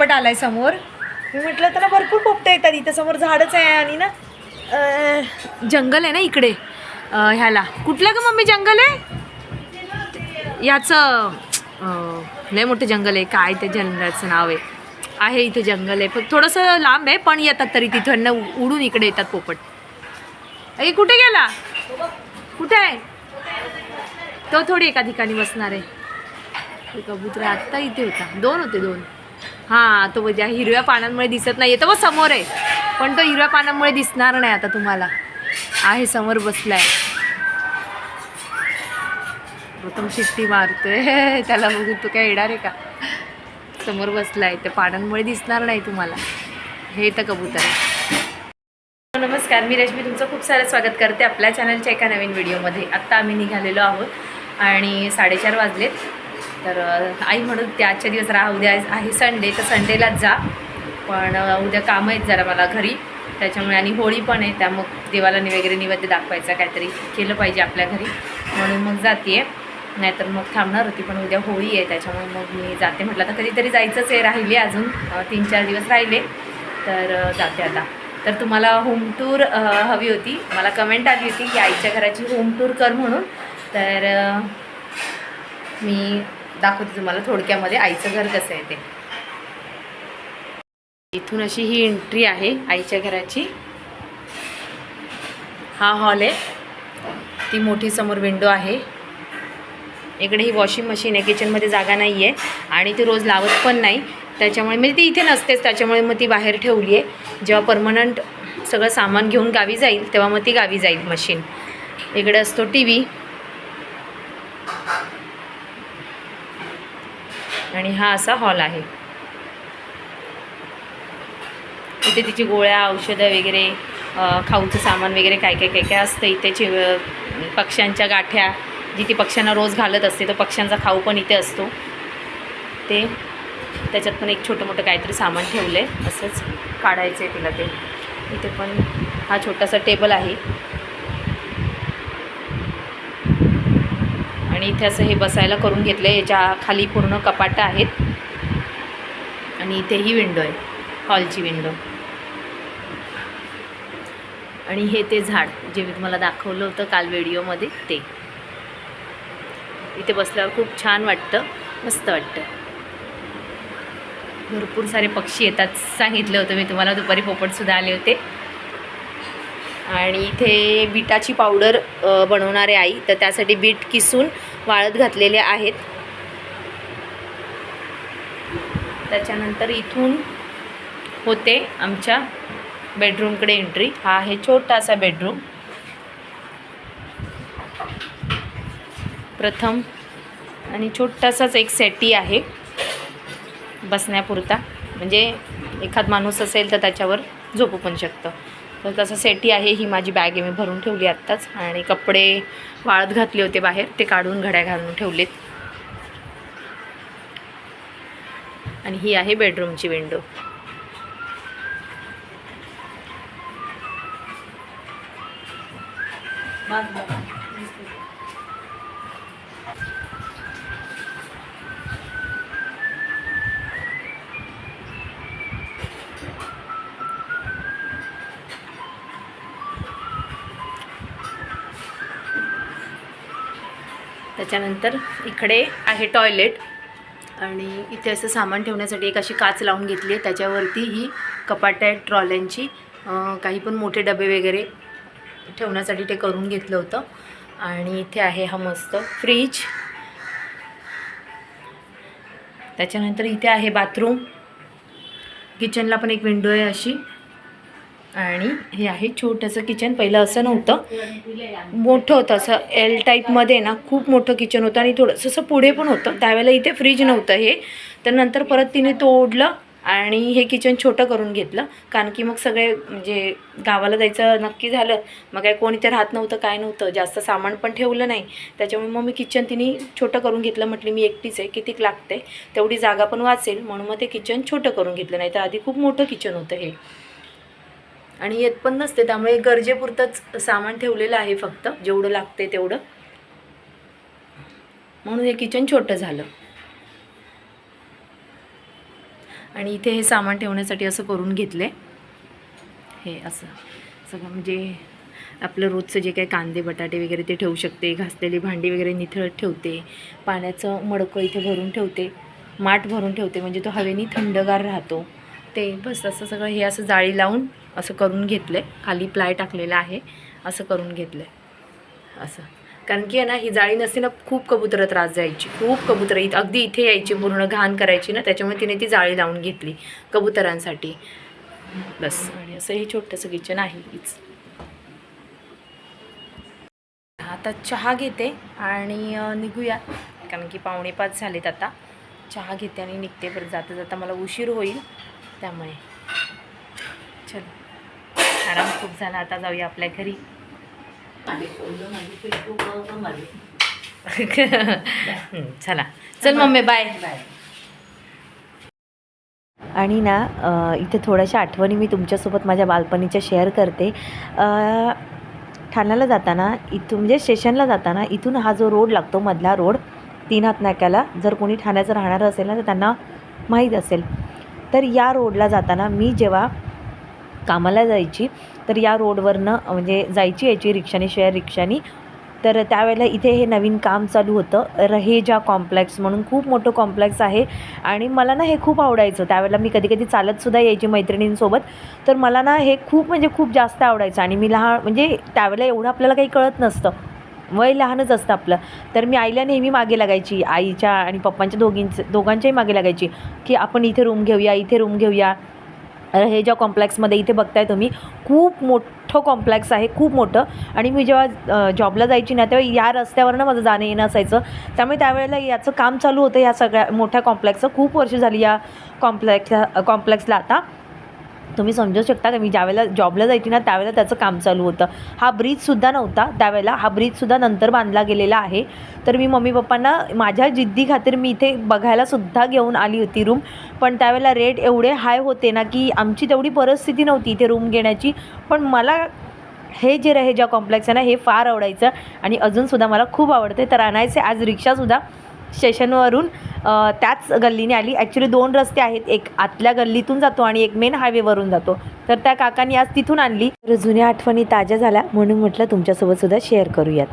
पोपट आलाय समोर. मी म्हटलं त्याला भरपूर पोपटं येतात इथं समोर झाडच आहे आणि ना जंगल आहे ना इकडे ह्याला. कुठलं का मम्मी जंगल आहे? याचं लय मोठं जंगल आहे. काय ते जंगलाचं नाव आहे? आहे इथे जंगल आहे. पण थोडंसं लांब आहे पण येतात तरी तिथं. उडून इकडे येतात पोपट. अरे कुठे गेला? कुठे आहे? तो थोडी एका ठिकाणी बसणार आहे. कबूतर आत्ता इथे होता. दोन होते दोन. हां तो म्हणजे हिरव्या पानांमुळे दिसत नाही तो समोर आहे. पण तो हिरव्या पानांमुळे दिसणार नाही आता तुम्हाला. आहे समोर बसलाय. प्रथम शिट्टी मारतोय. त्याला बघू तू काय येणार आहे का? समोर बसलाय. त्या पानांमुळे दिसणार नाही तुम्हाला. हे तर कबूतर आहे. नमस्कार मी रश्मी. तुमचं खूप सारं स्वागत करते आपल्या चॅनलच्या एका नवीन व्हिडिओमध्ये आत्ता आम्ही निघालेलो आहोत आणि साडेचार वाजलेत. तर आई म्हणून ते आजच्या दिवस राहा उद्या आहे संडे तर संडेलाच जा. पण उद्या कामं आहेत जरा मला घरी. त्याच्यामुळे आणि होळी पण आहे त्या मग देवाला वगैरे निवेद्य दाखवायचा काहीतरी केलं पाहिजे आपल्या घरी. म्हणून मग जाते नाहीतर मग थांबणार होती पण उद्या होळी आहे त्याच्यामुळे मग मी जाते. म्हटलं तर कधीतरी जायचंच आहे राहिले अजून तीन चार दिवस राहिले. तर जाते आता. तर तुम्हाला होम टूर हवी होती. मला कमेंट आली होती की आईच्या घराची होम टूर कर म्हणून. तर मी दाखवते तुम्हाला थोडक्यामध्ये आईचं घर कसं आहे ते. इथून अशी ही एंट्री आहे आईच्या घराची. हा हॉल आहे. ती मोठी समोर विंडो आहे. इकडे ही वॉशिंग मशीन आहे. किचनमध्ये जागा नाही आहे आणि ती रोज लावत पण नाही. त्याच्यामुळे म्हणजे ती इथे नसतेच. त्याच्यामुळे मग ती बाहेर ठेवली आहे जेव्हा परमनंट सगळं सामान घेऊन गावी जाईल तेव्हा मग ती गावी जाईल मशीन इकडे असतो टी व्ही आणि हा असा हॉल आहे. इथे तिची गोळ्या औषधं वगैरे खाऊचं सामान वगैरे काय काय काय काय असतं इथे चिव पक्ष्यांच्या गाठ्या. जी ती पक्ष्यांना रोज घालत असते तो पक्ष्यांचा खाऊ पण इथे असतो. ते त्याच्यात पण एक छोटं मोठं काहीतरी सामान ठेवलं आहे असंच काढायचं आहे तिला ते. इथे पण हा छोटासा टेबल आहे. आणि इथे असं हे बसायला करून घेतलं आहे याच्या खाली पूर्ण कपाटं आहेत. आणि इथेही विंडो आहे. हॉलची विंडो आणि हे ते झाड जे मी तुम्हाला दाखवलं होतं काल व्हिडिओमध्ये ते. इथे बसल्यावर खूप छान वाटतं. मस्त वाटतं. भरपूर सारे पक्षी येतात सांगितलं होतं मी तुम्हाला. दुपारी पोपटसुद्धा आले होते. आणि इथे बीटाची पावडर बनवणारे आई. तर त्यासाठी बीट किसून वाळत घातलेले आहेत. त्याच्यानंतर इथून होते आमच्या बेडरूमकडे एंट्री हा आहे छोटासा बेडरूम प्रथम आणि छोटासाच एक सेटी आहे. बसण्यापुरता. म्हणजे एखाद माणूस असेल तर त्याच्यावर झोपू पण शकतं. तर तसं सेटी आहे ही माझी बॅग आहे मी भरून ठेवली आत्ताच. आणि कपडे वाळत घातले होते बाहेर ते काढून घड्या घालून ठेवलेत. आणि ही आहे बेडरूमची विंडो त्याच्यानंतर इकडे आहे टॉयलेट. आणि इथे असं सामान ठेवण्यासाठी एक अशी काच लावून घेतली आहे. त्याच्यावरती ही कपाट आहे ट्रॉल्यांची. काही पण मोठे डबे वगैरे ठेवण्यासाठी ते करून घेतलं होतं. आणि इथे आहे हा मस्त फ्रीज. त्याच्यानंतर इथे आहे बाथरूम. किचनला पण एक विंडो आहे अशी. आणि हे आहे छोटंसं किचन पहिलं असं नव्हतं. मोठं होतं असं एल टाईपमध्ये ना खूप मोठं किचन होतं आणि थोडंसं असं पुढे पण होतं. त्यावेळेला इथे फ्रीज नव्हतं हे. तर नंतर परत तिने तोडलं आणि हे किचन छोटं करून घेतलं. कारण की मग सगळे म्हणजे गावाला जायचं नक्की झालं. मग काय कोणी तर राहत नव्हतं काय नव्हतं. जास्त सामान पण ठेवलं नाही. त्याच्यामुळे मग मी किचन तिने छोटं करून घेतलं. म्हटली मी एकटीच आहे कितीक लागते तेवढी जागा पण वाचेल. म्हणून मग ते किचन छोटं करून घेतलं. नाही तर आधी खूप मोठं किचन होतं हे. आणि येत पण नसते त्यामुळे गरजेपुरतंच सामान ठेवलेलं आहे फक्त जेवढं लागते तेवढं. म्हणून हे किचन छोटं झालं. आणि इथे हे सामान ठेवण्यासाठी असं करून घेतलं. हे असं सगळं म्हणजे आपलं रोजचं जे काही कांदे बटाटे वगैरे ते ठेवू शकते घासलेली भांडी वगैरे निथळत ठेवते पाण्याचं मडकं इथे भरून ठेवते माठ भरून ठेवते म्हणजे तो हवेनी थंडगार राहतो. ते बस असं सगळं हे असं जाळी लावून असं करून घेतलं आहे खाली प्लाय टाकलेला आहे. असं करून घेतलं आहे असं. कारण की आहे ना ही जाळी नसते ना खूप कबुतरं त्रास जायची. खूप कबुतरं इथं अगदी इथे यायची पूर्ण घाण करायची ना त्याच्यामुळे तिने ती जाळी लावून घेतली कबुतरांसाठी. बस. आणि असं हे छोटंसं किचन आहे हीच आता चहा घेते आणि निघूया. कारण की पावणे पाच झालेत आता. चहा घेते आणि निघते. परत जाता जाता मला उशीर होईल त्यामुळे. चल. आराम खूप झाला. आता जाऊया आपल्या घरी. चला. चल मम्मी बाय आणि ना इथे थोड्याशा आठवणी मी तुमच्यासोबत माझ्या बालपणीच्या शेअर करते. अ, ठाण्याला जाताना इथून म्हणजे स्टेशनला जाताना इथून हा जो रोड लागतो मधला रोड तीन हात नाक्याला जर कोणी ठाण्याचं राहणारं असेल ना तर त्यांना माहीत असेल. तर या रोडला जाताना मी जेव्हा कामाला जायची तर या रोडवरनं म्हणजे जायची यायची रिक्षाने शेअर रिक्षाने. तर त्यावेळेला इथे हे नवीन काम चालू होतं. रहेजा कॉम्प्लेक्स म्हणून खूप मोठं कॉम्प्लेक्स आहे. आणि मला ना हे खूप आवडायचं. त्यावेळेला मी कधी कधी चालतसुद्धा यायची मैत्रिणींसोबत. तर मला ना हे खूप म्हणजे खूप जास्त आवडायचं. आणि मी लहान म्हणजे त्यावेळेला एवढं आपल्याला काही कळत नसतं. वय लहानच असतं आपलं. तर मी आईला नेहमी मागे लागायची. आईच्या आणि पप्पांच्या दोघींचं दोघांच्याही मागे लागायची की आपण इथे रूम घेऊया इथे रूम घेऊया. हे ज्या कॉम्प्लेक्समध्ये इथे बघताय तुम्ही खूप मोठं कॉम्प्लेक्स आहे खूप मोठं. आणि मी जेव्हा जॉबला जायची ना तेव्हा या रस्त्यावरनं माझं जाणं येणं असायचं. त्यामुळे त्यावेळेला याचं काम चालू होतं या सगळ्या मोठ्या कॉम्प्लेक्सचं. खूप वर्ष झाली या कॉम्प्लेक्सला कॉम्प्लेक्सला आता. तुम्ही समजू शकता का? मी ज्यावेळेला जॉबला जायची ना त्यावेळेला त्याचं काम चालू होतं. हा ब्रिजसुद्धा नव्हता त्यावेळेला. हा ब्रिजसुद्धा नंतर बांधला गेलेला आहे. तर मी मम्मी पप्पांना माझ्या जिद्दी खातीर मी इथे बघायलासुद्धा घेऊन आली होती रूम पण त्यावेळेला रेट एवढे हाय होते ना की आमची तेवढी परिस्थिती नव्हती इथे रूम घेण्याची. पण मला हे जे रहेजा कॉम्प्लेक्स आहे ना हे फार आवडायचं. आणि अजूनसुद्धा मला खूप आवडते. तर आणायचे आज रिक्षासुद्धा स्टेशनवरून त्याच गल्लीने आली. ॲक्च्युली दोन रस्ते आहेत. एक आतल्या गल्लीतून जातो आणि एक मेन हायवेवरून जातो. तर त्या काकांनी आज तिथून आणली. तर जुन्या आठवणी ताज्या झाल्या. म्हणून म्हटलं तुमच्यासोबत सुद्धा शेअर करूयात.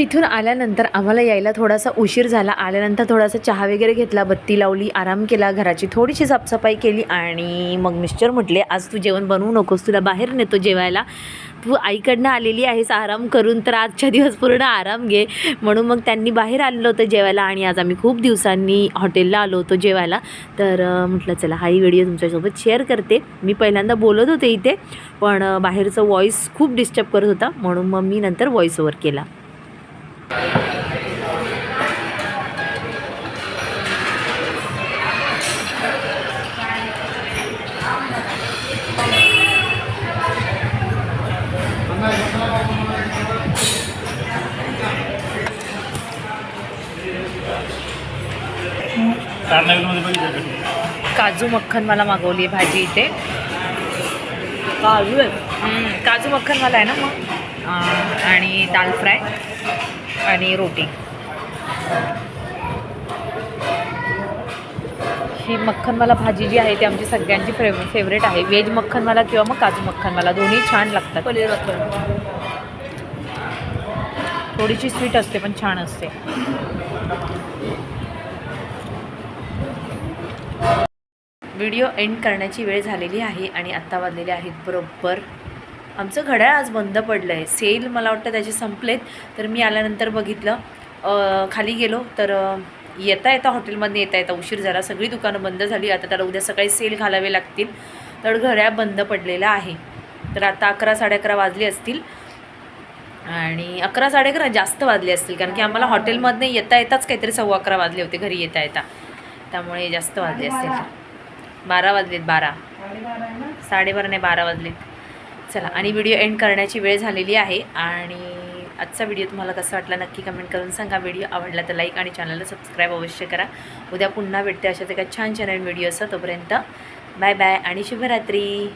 तिथून आल्यानंतर आम्हाला यायला थोडासा उशीर झाला. आल्यानंतर थोडासा चहा वगैरे घेतला बत्ती लावली आराम केला घराची थोडीशी साफसफाई केली आणि मग मिस्टर म्हटले आज तू जेवण बनवू नकोस तुला बाहेर नेतो जेवायला. तू आईकडनं आलेली आहेस आराम करून तर आजच्या दिवस पूर्ण आराम घे. म्हणून मग त्यांनी बाहेर आलेलं होतं जेवायला आणि आज आम्ही खूप दिवसांनी हॉटेलला आलो होतो जेवायला. तर म्हटलं चला हाही व्हिडिओ तुमच्यासोबत शेअर करते. मी पहिल्यांदा बोलत होते इथे पण बाहेरचं व्हॉईस खूप डिस्टर्ब करत होता. म्हणून मग मी नंतर व्हॉईस ओव्हर केला कारनावीमध्ये बघितलं का तू? काजू मक्खन मला मागवली आहे भाजी इथे. काजू काजू मक्खन मला आहे ना मग. आणि दाल फ्राय. आणि रोटी. ही मक्खन मला भाजी जी आहे ती आमची सगळ्यांची फेव फेवरेट आहे. व्हेज मक्खन मला किंवा मग काजू मक्खन मला दोन्ही छान लागतात. पनीर थोडीशी स्वीट असते पण छान असते. व्हिडिओ एंड करण्याची वेळ झालेली आहे आणि आत्ता वाजलेले आहेत बरोबर आमचं घड्याळ आज बंद पडलं आहे. सेल मला वाटतं त्याचे संपलेत. तर मी आल्यानंतर बघितलं. खाली गेलो तर येता येता हॉटेलमधनं येता येता उशीर झाला. सगळी दुकानं बंद झाली. आता त्याला उद्या सकाळी सेल घालावे लागतील. तर घड्याळ बंद पडलेलं आहे. तर आता अकरा साडे अकरा वाजली असतील. आणि अकरा साडे अकरा जास्त वाजले असतील. कारण की आम्हाला हॉटेलमधनं येता येताच काहीतरी सव्वा अकरा वाजले होते घरी येता येता. त्यामुळे जास्त वाजले असतील. बारा वाजलेत बारा. साडेबारा नाही बारा वाजलेत. चला आणि व्हिडिओ एंड करण्याची वेळ झालेली आहे. आणि आजचा व्हिडिओ तुम्हाला कसा वाटला नक्की कमेंट करून सांगा. व्हिडिओ आवडला तर लाईक आणि चॅनलला सबस्क्राईब अवश्य करा. उद्या पुन्हा भेटते अशाच एका छान छान व्हिडिओ असं तोपर्यंत बाय बाय आणि शुभरात्री.